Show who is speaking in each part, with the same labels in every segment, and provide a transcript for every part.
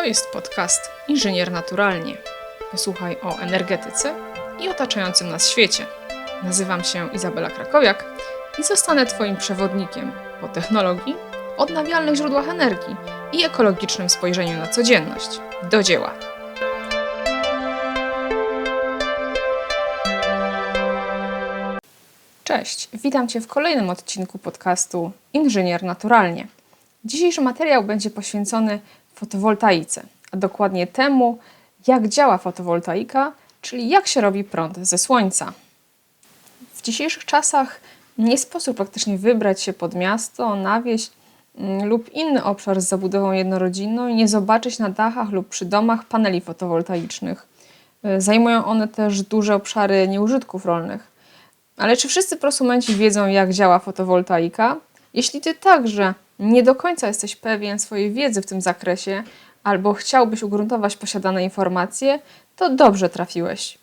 Speaker 1: To jest podcast Inżynier Naturalnie. Posłuchaj o energetyce i otaczającym nas świecie. Nazywam się Izabela Krakowiak i zostanę Twoim przewodnikiem po technologii, odnawialnych źródłach energii i ekologicznym spojrzeniu na codzienność. Do dzieła! Cześć, witam Cię w kolejnym odcinku podcastu Inżynier Naturalnie. Dzisiejszy materiał będzie poświęcony fotowoltaice, a dokładnie temu, jak działa fotowoltaika, czyli jak się robi prąd ze słońca. W dzisiejszych czasach nie sposób praktycznie wybrać się pod miasto, na wieś mm, lub inny obszar z zabudową jednorodzinną i nie zobaczyć na dachach lub przy domach paneli fotowoltaicznych. Y, Zajmują one też duże obszary nieużytków rolnych. Ale czy wszyscy prosumenci wiedzą, jak działa fotowoltaika? Jeśli ty także nie do końca jesteś pewien swojej wiedzy w tym zakresie, albo chciałbyś ugruntować posiadane informacje, to dobrze trafiłeś.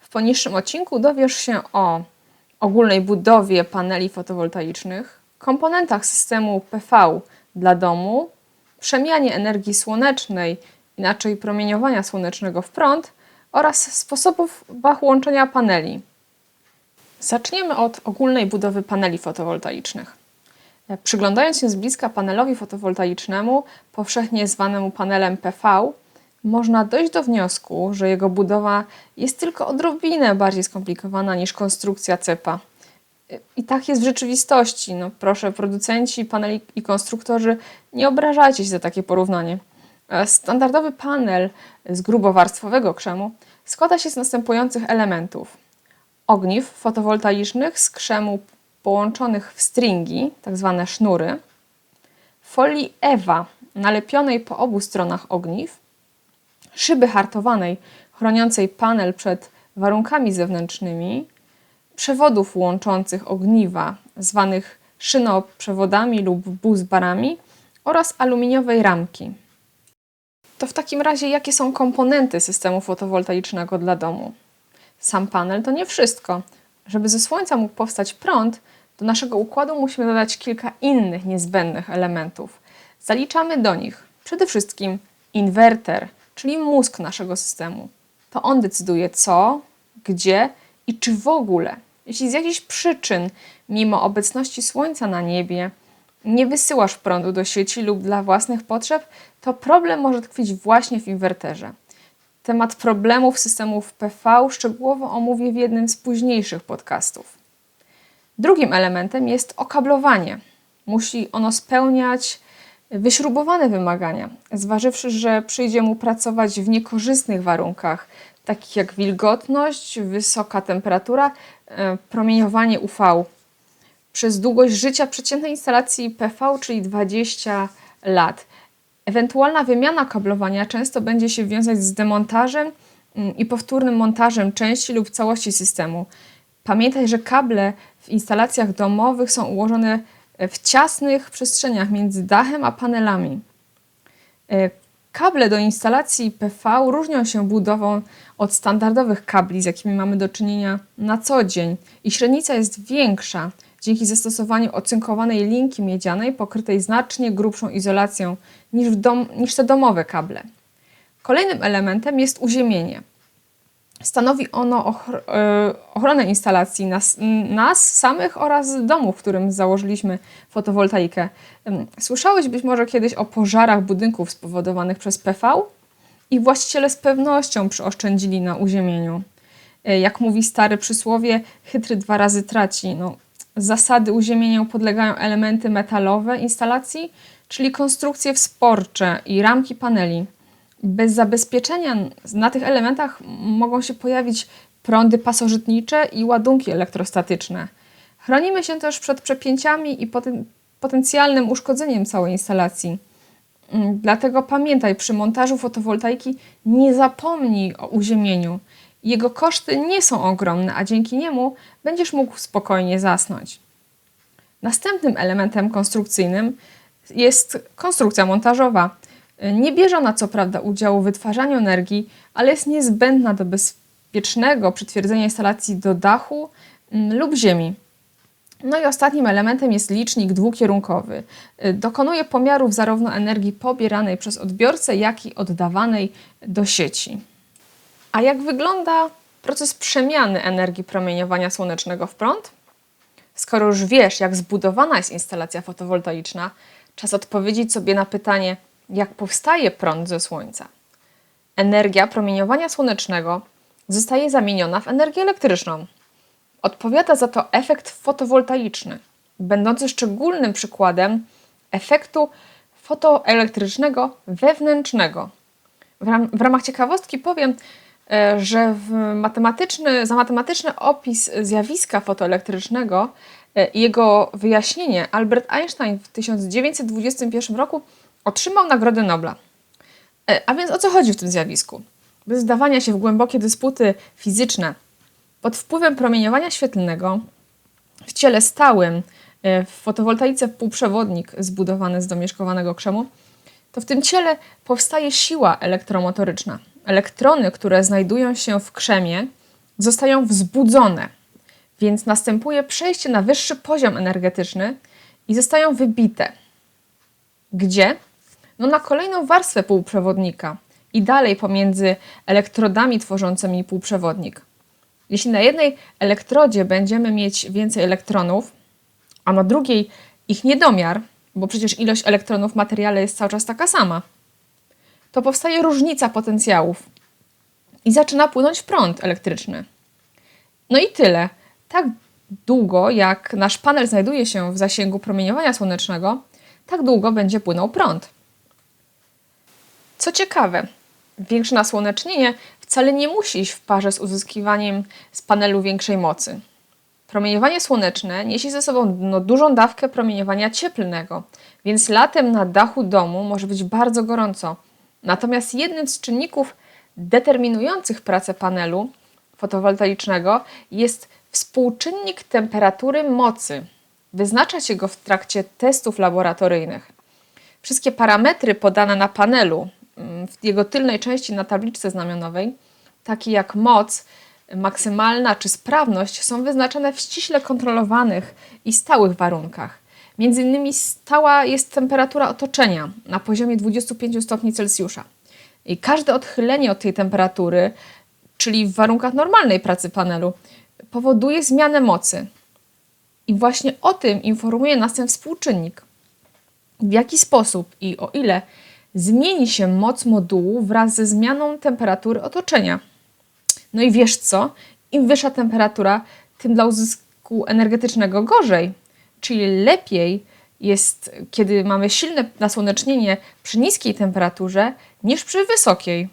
Speaker 1: W poniższym odcinku dowiesz się o ogólnej budowie paneli fotowoltaicznych, komponentach systemu PV dla domu, przemianie energii słonecznej, inaczej promieniowania słonecznego w prąd oraz sposobów łączenia paneli. Zaczniemy od ogólnej budowy paneli fotowoltaicznych. Przyglądając się z bliska panelowi fotowoltaicznemu, powszechnie zwanemu panelem PV, można dojść do wniosku, że jego budowa jest tylko odrobinę bardziej skomplikowana niż konstrukcja cepa. I tak jest w rzeczywistości. No, proszę, producenci paneli i konstruktorzy, nie obrażajcie się za takie porównanie. Standardowy panel z grubowarstwowego krzemu składa się z następujących elementów: ogniw fotowoltaicznych z krzemu połączonych w stringi, tak zwane sznury, folii EWA nalepionej po obu stronach ogniw, szyby hartowanej chroniącej panel przed warunkami zewnętrznymi, przewodów łączących ogniwa, zwanych szynoprzewodami lub busbarami oraz aluminiowej ramki. To w takim razie, jakie są komponenty systemu fotowoltaicznego dla domu? Sam panel to nie wszystko. Żeby ze słońca mógł powstać prąd, do naszego układu musimy dodać kilka innych niezbędnych elementów. Zaliczamy do nich przede wszystkim inwerter, czyli mózg naszego systemu. To on decyduje co, gdzie i czy w ogóle, jeśli z jakichś przyczyn, mimo obecności słońca na niebie, nie wysyłasz prądu do sieci lub dla własnych potrzeb, to problem może tkwić właśnie w inwerterze. Temat problemów systemów PV szczegółowo omówię w jednym z późniejszych podcastów. Drugim elementem jest okablowanie. Musi ono spełniać wyśrubowane wymagania, zważywszy, że przyjdzie mu pracować w niekorzystnych warunkach, takich jak wilgotność, wysoka temperatura, e, promieniowanie UV. Przez długość życia przeciętnej instalacji PV, czyli 20 lat. Ewentualna wymiana kablowania często będzie się wiązać z demontażem mm, i powtórnym montażem części lub całości systemu. Pamiętaj, że kable w instalacjach domowych są ułożone w ciasnych przestrzeniach między dachem a panelami. E, Kable do instalacji PV różnią się budową od standardowych kabli, z jakimi mamy do czynienia na co dzień. Ich średnica jest większa dzięki zastosowaniu ocynkowanej linki miedzianej pokrytej znacznie grubszą izolacją niż, dom, niż te domowe kable. Kolejnym elementem jest uziemienie. Stanowi ono ochr e, ochronę instalacji nas, nas samych oraz domu, w którym założyliśmy fotowoltaikę. Słyszałeś być może kiedyś o pożarach budynków spowodowanych przez PV? I właściciele z pewnością przyoszczędzili na uziemieniu. E, jak mówi stare przysłowie, chytry dwa razy traci. No, zasady uziemieniu podlegają elementy metalowe instalacji, czyli konstrukcje wsporcze i ramki paneli. Bez zabezpieczenia na tych elementach mogą się pojawić prądy pasożytnicze i ładunki elektrostatyczne. Chronimy się też przed przepięciami i poten potencjalnym uszkodzeniem całej instalacji. Mm, dlatego pamiętaj, przy montażu fotowoltaiki nie zapomnij o uziemieniu. Jego koszty nie są ogromne, a dzięki niemu będziesz mógł spokojnie zasnąć. Następnym elementem konstrukcyjnym jest konstrukcja montażowa. Nie bierze ona co prawda udziału w wytwarzaniu energii, ale jest niezbędna do bezpiecznego przytwierdzenia instalacji do dachu mm, lub ziemi. No i ostatnim elementem jest licznik dwukierunkowy. Y, Dokonuje pomiarów zarówno energii pobieranej przez odbiorcę, jak i oddawanej do sieci. A jak wygląda proces przemiany energii promieniowania słonecznego w prąd? Skoro już wiesz, jak zbudowana jest instalacja fotowoltaiczna, czas odpowiedzieć sobie na pytanie, jak powstaje prąd ze słońca. Energia promieniowania słonecznego zostaje zamieniona w energię elektryczną. Odpowiada za to efekt fotowoltaiczny, będący szczególnym przykładem efektu fotoelektrycznego wewnętrznego. W, ram, w ramach ciekawostki powiem, e, że matematyczny, za matematyczny opis zjawiska fotoelektrycznego e, i jego wyjaśnienie Albert Einstein w 1921 roku otrzymał Nagrodę Nobla. E, A więc o co chodzi w tym zjawisku? Bez wdawania się w głębokie dysputy fizyczne, pod wpływem promieniowania świetlnego w ciele stałym, e, w fotowoltaice półprzewodnik zbudowany z domieszkowanego krzemu, to w tym ciele powstaje siła elektromotoryczna. Elektrony, które znajdują się w krzemie, zostają wzbudzone, więc następuje przejście na wyższy poziom energetyczny i zostają wybite. Gdzie? No na kolejną warstwę półprzewodnika i dalej pomiędzy elektrodami tworzącymi półprzewodnik. Jeśli na jednej elektrodzie będziemy mieć więcej elektronów, a na drugiej ich niedomiar, bo przecież ilość elektronów w materiale jest cały czas taka sama, to powstaje różnica potencjałów i zaczyna płynąć prąd elektryczny. No i tyle. Tak długo, jak nasz panel znajduje się w zasięgu promieniowania słonecznego, tak długo będzie płynął prąd. Co ciekawe, większe nasłonecznienie wcale nie musi iść w parze z uzyskiwaniem z panelu większej mocy. Promieniowanie słoneczne niesie ze sobą no, dużą dawkę promieniowania cieplnego, więc latem na dachu domu może być bardzo gorąco. Natomiast jednym z czynników determinujących pracę panelu fotowoltaicznego jest współczynnik temperatury mocy. Wyznacza się go w trakcie testów laboratoryjnych. Wszystkie parametry podane na panelu, w jego tylnej części na tabliczce znamionowej, takie jak moc maksymalna czy sprawność, są wyznaczane w ściśle kontrolowanych i stałych warunkach. Między innymi stała jest temperatura otoczenia na poziomie 25 stopni Celsjusza. I każde odchylenie od tej temperatury, czyli w warunkach normalnej pracy panelu, powoduje zmianę mocy. I właśnie o tym informuje nas ten współczynnik. W jaki sposób i o ile zmieni się moc modułu wraz ze zmianą temperatury otoczenia. No i wiesz co? Im wyższa temperatura, tym dla uzysku energetycznego gorzej. Czyli lepiej jest, kiedy mamy silne nasłonecznienie przy niskiej temperaturze niż przy wysokiej.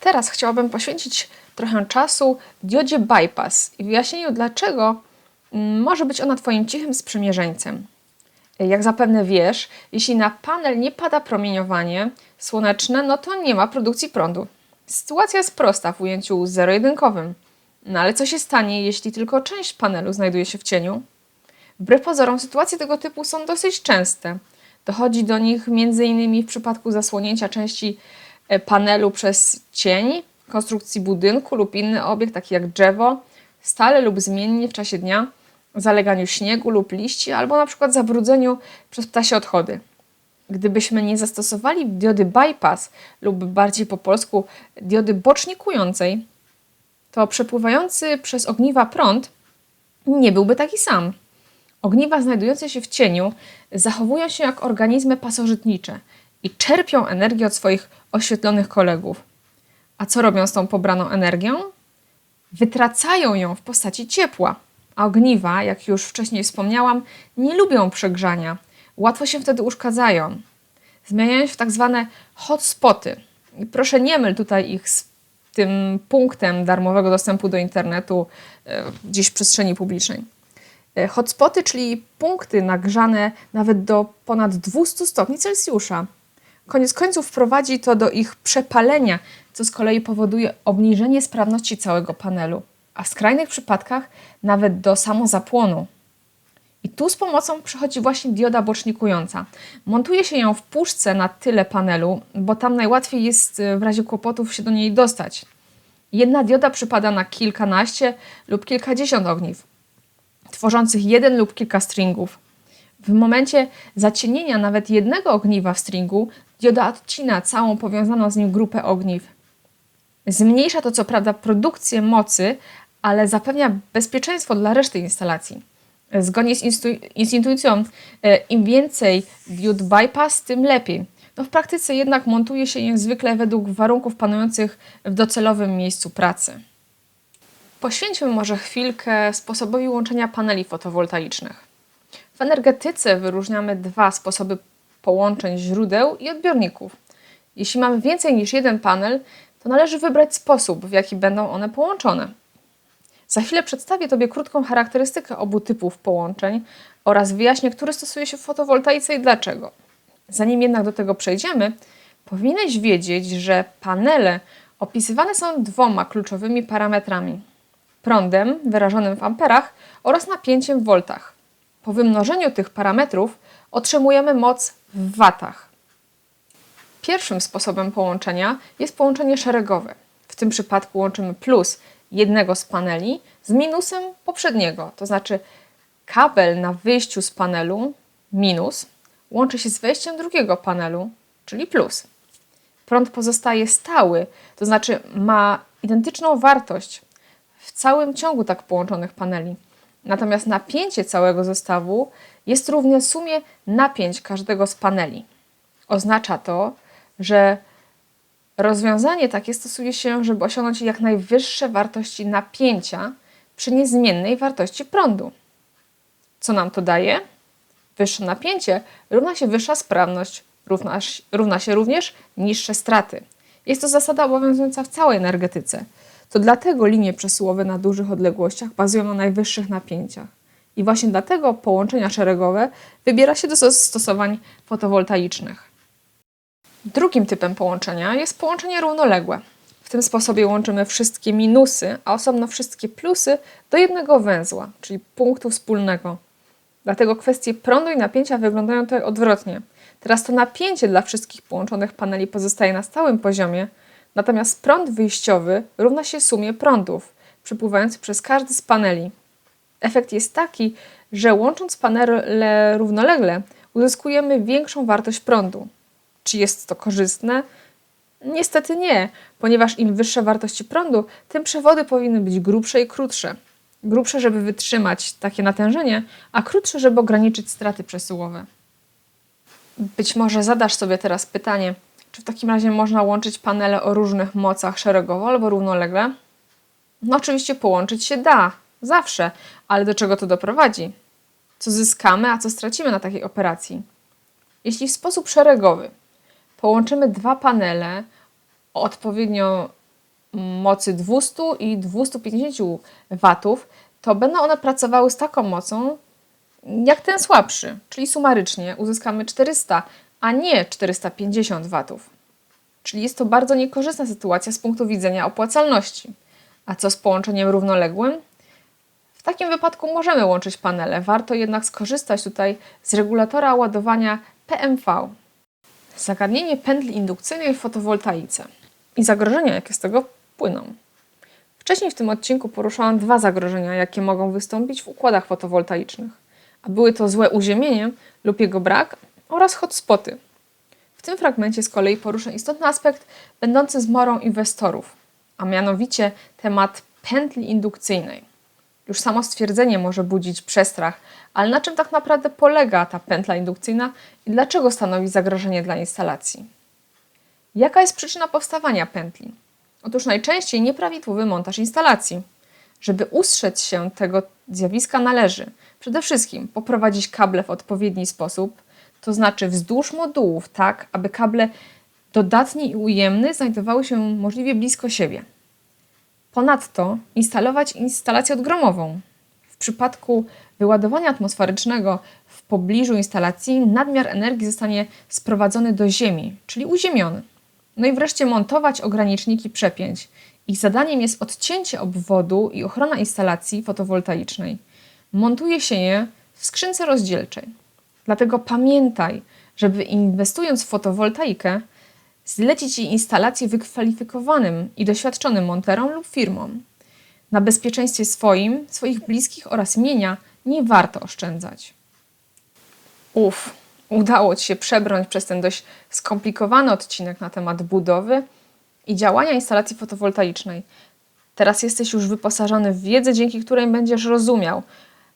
Speaker 1: Teraz chciałabym poświęcić trochę czasu diodzie bypass i wyjaśnieniu, dlaczego mm, może być ona Twoim cichym sprzymierzeńcem. Jak zapewne wiesz, jeśli na panel nie pada promieniowanie słoneczne, no to nie ma produkcji prądu. Sytuacja jest prosta w ujęciu zero-jedynkowym. No ale co się stanie, jeśli tylko część panelu znajduje się w cieniu? Wbrew pozorom, sytuacje tego typu są dosyć częste. Dochodzi do nich m.in. w przypadku zasłonięcia części e, panelu przez cień, konstrukcji budynku lub inny obiekt, taki jak drzewo, stale lub zmiennie w czasie dnia, zaleganiu śniegu lub liści, albo na przykład zabrudzeniu przez ptasie odchody. Gdybyśmy nie zastosowali diody bypass lub bardziej po polsku diody bocznikującej, to przepływający przez ogniwa prąd nie byłby taki sam. Ogniwa znajdujące się w cieniu zachowują się jak organizmy pasożytnicze i czerpią energię od swoich oświetlonych kolegów. A co robią z tą pobraną energią? Wytracają ją w postaci ciepła. Ogniwa, jak już wcześniej wspomniałam, nie lubią przegrzania. Łatwo się wtedy uszkadzają. Zmieniają się w tak zwane hotspoty. I proszę nie myl tutaj ich z tym punktem darmowego dostępu do internetu e, gdzieś w przestrzeni publicznej. E, Hotspoty, czyli punkty nagrzane nawet do ponad 200 stopni Celsjusza. Koniec końców prowadzi to do ich przepalenia, co z kolei powoduje obniżenie sprawności całego panelu, a w skrajnych przypadkach nawet do samozapłonu. I tu z pomocą przychodzi właśnie dioda bocznikująca. Montuje się ją w puszce na tyle panelu, bo tam najłatwiej jest e, w razie kłopotów się do niej dostać. Jedna dioda przypada na kilkanaście lub kilkadziesiąt ogniw. tworzących jeden lub kilka stringów. W momencie zacienienia nawet jednego ogniwa w stringu, dioda odcina całą powiązaną z nim grupę ogniw. Zmniejsza to co prawda produkcję mocy, ale zapewnia bezpieczeństwo dla reszty instalacji. Zgodnie z, instu- z intuicją, e, im więcej diod bypass, tym lepiej. No w praktyce jednak montuje się je zwykle według warunków panujących w docelowym miejscu pracy. Poświęćmy może chwilkę sposobowi łączenia paneli fotowoltaicznych. W energetyce wyróżniamy dwa sposoby połączeń źródeł i odbiorników. Jeśli mamy więcej niż jeden panel, to należy wybrać sposób, w jaki będą one połączone. Za chwilę przedstawię Tobie krótką charakterystykę obu typów połączeń oraz wyjaśnię, który stosuje się w fotowoltaice i dlaczego. Zanim jednak do tego przejdziemy, powinieneś wiedzieć, że panele opisywane są dwoma kluczowymi parametrami: prądem wyrażonym w amperach oraz napięciem w voltach. Po wymnożeniu tych parametrów otrzymujemy moc w watach. Pierwszym sposobem połączenia jest połączenie szeregowe. W tym przypadku łączymy plus jednego z paneli z minusem poprzedniego, to znaczy kabel na wyjściu z panelu minus łączy się z wejściem drugiego panelu, czyli plus. Prąd pozostaje stały, to znaczy ma identyczną wartość w całym ciągu tak połączonych paneli. Natomiast napięcie całego zestawu jest równe sumie napięć każdego z paneli. Oznacza to, że rozwiązanie takie stosuje się, żeby osiągnąć jak najwyższe wartości napięcia przy niezmiennej wartości prądu. Co nam to daje? Wyższe napięcie równa się wyższa sprawność, równa, równa się również niższe straty. Jest to zasada obowiązująca w całej energetyce. To dlatego linie przesyłowe na dużych odległościach bazują na najwyższych napięciach. I właśnie dlatego połączenia szeregowe wybiera się do stosowań fotowoltaicznych. Drugim typem połączenia jest połączenie równoległe. W tym sposobie łączymy wszystkie minusy, a osobno wszystkie plusy do jednego węzła, czyli punktu wspólnego. Dlatego kwestie prądu i napięcia wyglądają tutaj odwrotnie. Teraz to napięcie dla wszystkich połączonych paneli pozostaje na stałym poziomie, natomiast prąd wyjściowy równa się sumie prądów przepływających przez każdy z paneli. Efekt jest taki, że łącząc panele równolegle uzyskujemy większą wartość prądu. Czy jest to korzystne? Niestety nie, ponieważ im wyższe wartości prądu, tym przewody powinny być grubsze i krótsze. Grubsze, żeby wytrzymać takie natężenie, a krótsze, żeby ograniczyć straty przesyłowe. Być może zadasz sobie teraz pytanie, czy w takim razie można łączyć panele o różnych mocach szeregowo albo równolegle? No oczywiście połączyć się da, zawsze, ale do czego to doprowadzi? Co zyskamy, a co stracimy na takiej operacji? Jeśli w sposób szeregowy połączymy dwa panele o odpowiednio mocy 200 i 250 watów, to będą one pracowały z taką mocą, jak ten słabszy, czyli sumarycznie uzyskamy 400, a nie 450 watów. Czyli jest to bardzo niekorzystna sytuacja z punktu widzenia opłacalności. A co z połączeniem równoległym? W takim wypadku możemy łączyć panele, warto jednak skorzystać tutaj z regulatora ładowania PMV. Zagadnienie pętli indukcyjnej w fotowoltaice i zagrożenia, jakie z tego płyną. Wcześniej w tym odcinku poruszałam dwa zagrożenia, jakie mogą wystąpić w układach fotowoltaicznych, a były to złe uziemienie lub jego brak oraz hotspoty. W tym fragmencie z kolei poruszę istotny aspekt będący zmorą inwestorów, a mianowicie temat pętli indukcyjnej. Już samo stwierdzenie może budzić przestrach, ale na czym tak naprawdę polega ta pętla indukcyjna i dlaczego stanowi zagrożenie dla instalacji? Jaka jest przyczyna powstawania pętli? Otóż najczęściej nieprawidłowy montaż instalacji. Żeby ustrzec się tego zjawiska należy przede wszystkim poprowadzić kable w odpowiedni sposób, to znaczy wzdłuż modułów, tak aby kable dodatni i ujemny znajdowały się możliwie blisko siebie. Ponadto instalować instalację odgromową. W przypadku wyładowania atmosferycznego w pobliżu instalacji nadmiar energii zostanie sprowadzony do ziemi, czyli uziemiony. No i wreszcie montować ograniczniki przepięć. Ich zadaniem jest odcięcie obwodu i ochrona instalacji fotowoltaicznej. Montuje się je w skrzynce rozdzielczej. Dlatego pamiętaj, żeby inwestując w fotowoltaikę, zlecić jej instalację wykwalifikowanym i doświadczonym monterom lub firmom. Na bezpieczeństwie swoim, swoich bliskich oraz mienia nie warto oszczędzać. Uf, udało Ci się przebrnąć przez ten dość skomplikowany odcinek na temat budowy i działania instalacji fotowoltaicznej. Teraz jesteś już wyposażony w wiedzę, dzięki której będziesz rozumiał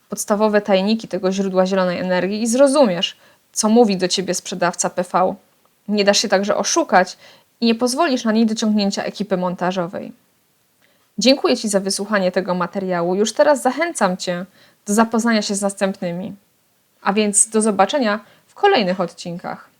Speaker 1: podstawowe tajniki tego źródła zielonej energii i zrozumiesz, co mówi do Ciebie sprzedawca PV. Nie dasz się także oszukać i nie pozwolisz na niedociągnięcia ekipy montażowej. Dziękuję Ci za wysłuchanie tego materiału. Już teraz zachęcam Cię do zapoznania się z następnymi. A więc do zobaczenia w kolejnych odcinkach.